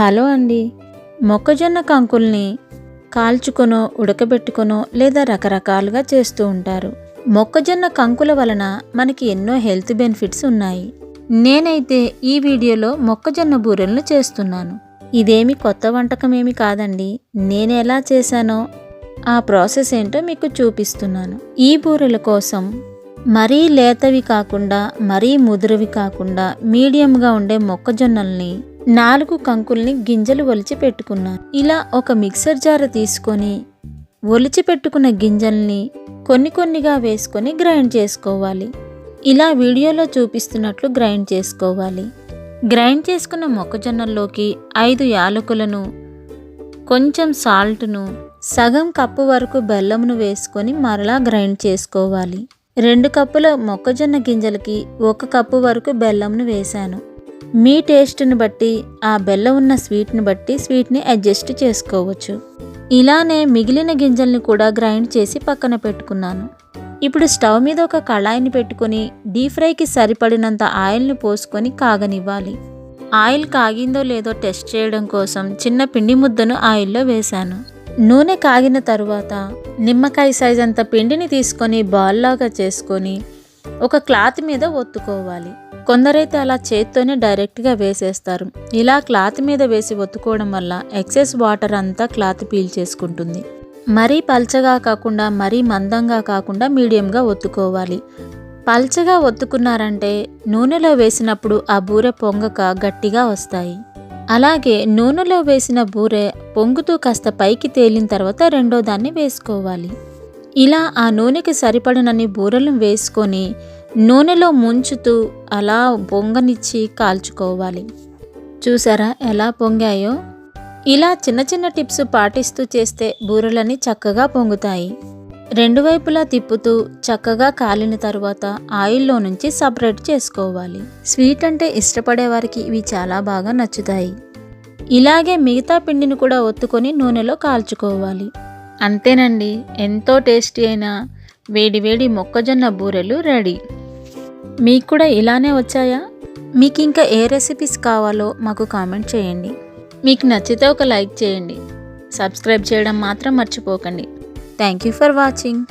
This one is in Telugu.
హలో అండి. మొక్కజొన్న కంకుల్ని కాల్చుకొనో ఉడకబెట్టుకొనో లేదా రకరకాలుగా చేస్తూ ఉంటారు. మొక్కజొన్న కంకుల వలన మనకి ఎన్నో హెల్త్ బెనిఫిట్స్ ఉన్నాయి. నేనైతే ఈ వీడియోలో మొక్కజొన్న బూరెలను చేస్తున్నాను. ఇదేమి కొత్త వంటకం ఏమి కాదండి. నేను ఎలా చేశానో ఆ ప్రాసెస్ ఏంటో మీకు చూపిస్తున్నాను. ఈ బూరెల కోసం మరీ లేతవి కాకుండా మరీ ముదురవి కాకుండా మీడియంగా ఉండే మొక్కజొన్నల్ని నాలుగు కంకుల్ని గింజలు ఒలిచి పెట్టుకున్నాను. ఇలా ఒక మిక్సర్ జార తీసుకొని ఒలిచి పెట్టుకున్న గింజల్ని కొన్ని కొన్నిగా వేసుకొని గ్రైండ్ చేసుకోవాలి. ఇలా వీడియోలో చూపిస్తున్నట్లు గ్రైండ్ చేసుకోవాలి. గ్రైండ్ చేసుకున్న మొక్కజొన్నల్లోకి ఐదు యాలకులను కొంచెం సాల్ట్ను సగం కప్పు వరకు బెల్లమును వేసుకొని మరలా గ్రైండ్ చేసుకోవాలి. రెండు కప్పుల మొక్కజొన్న గింజలకి ఒక కప్పు వరకు బెల్లంను వేశాను. మీ టేస్ట్ని బట్టి ఆ బెల్లం ఉన్న స్వీట్ని బట్టి స్వీట్ని అడ్జస్ట్ చేసుకోవచ్చు. ఇలానే మిగిలిన గింజల్ని కూడా గ్రైండ్ చేసి పక్కన పెట్టుకున్నాను. ఇప్పుడు స్టవ్ మీద ఒక కళాయిని పెట్టుకొని డీప్ ఫ్రైకి సరిపడినంత ఆయిల్ని పోసుకొని కాగనివ్వాలి. ఆయిల్ కాగిందో లేదో టెస్ట్ చేయడం కోసం చిన్న పిండి ముద్దను ఆయిల్లో వేశాను. నూనె కాగిన తరువాత నిమ్మకాయ సైజ్ అంత పిండిని తీసుకొని బాల్లాగా చేసుకొని ఒక క్లాత్ మీద ఒత్తుకోవాలి. కొందరైతే అలా చేత్తోనే డైరెక్ట్గా వేసేస్తారు. ఇలా క్లాత్ మీద వేసి ఒత్తుకోవడం వల్ల ఎక్సెస్ వాటర్ అంతా క్లాత్ పీల్చేసుకుంటుంది మరీ పల్చగా కాకుండా మరీ మందంగా కాకుండా మీడియంగా ఒత్తుకోవాలి. పల్చగా ఒత్తుకున్నారంటే నూనెలో వేసినప్పుడు ఆ బూరె పొంగక గట్టిగా వస్తాయి. అలాగే నూనెలో వేసిన బూరె పొంగుతూ కాస్త పైకి తేలిన తర్వాత రెండో దాన్ని వేసుకోవాలి. ఇలా ఆ నూనెకి సరిపడనని బూరెలు వేసుకొని నూనెలో ముంచుతూ అలా పొంగనిచ్చి కాల్చుకోవాలి. చూసారా ఎలా పొంగాయో? ఇలా చిన్న చిన్న టిప్స్ పాటిస్తూ చేస్తే బూరెలని చక్కగా పొంగుతాయి. రెండు వైపులా తిప్పుతూ చక్కగా కాలిన తర్వాత ఆయిల్లో నుంచి సపరేట్ చేసుకోవాలి. స్వీట్ అంటే ఇష్టపడే వారికి ఇవి చాలా బాగా నచ్చుతాయి. ఇలాగే మిగతా పిండిని కూడా ఒత్తుకొని నూనెలో కాల్చుకోవాలి. అంతేనండి ఎంతో టేస్టీ అయిన వేడివేడి మొక్కజొన్న బూరెలు రెడీ. మీకు కూడా ఇలానే వచ్చాయా? మీకు ఇంకా ఏ రెసిపీస్ కావాలో మాకు కామెంట్ చేయండి. మీకు నచ్చితే ఒక లైక్ చేయండి. సబ్స్క్రైబ్ చేయడం మాత్రం మర్చిపోకండి. Thank you for watching.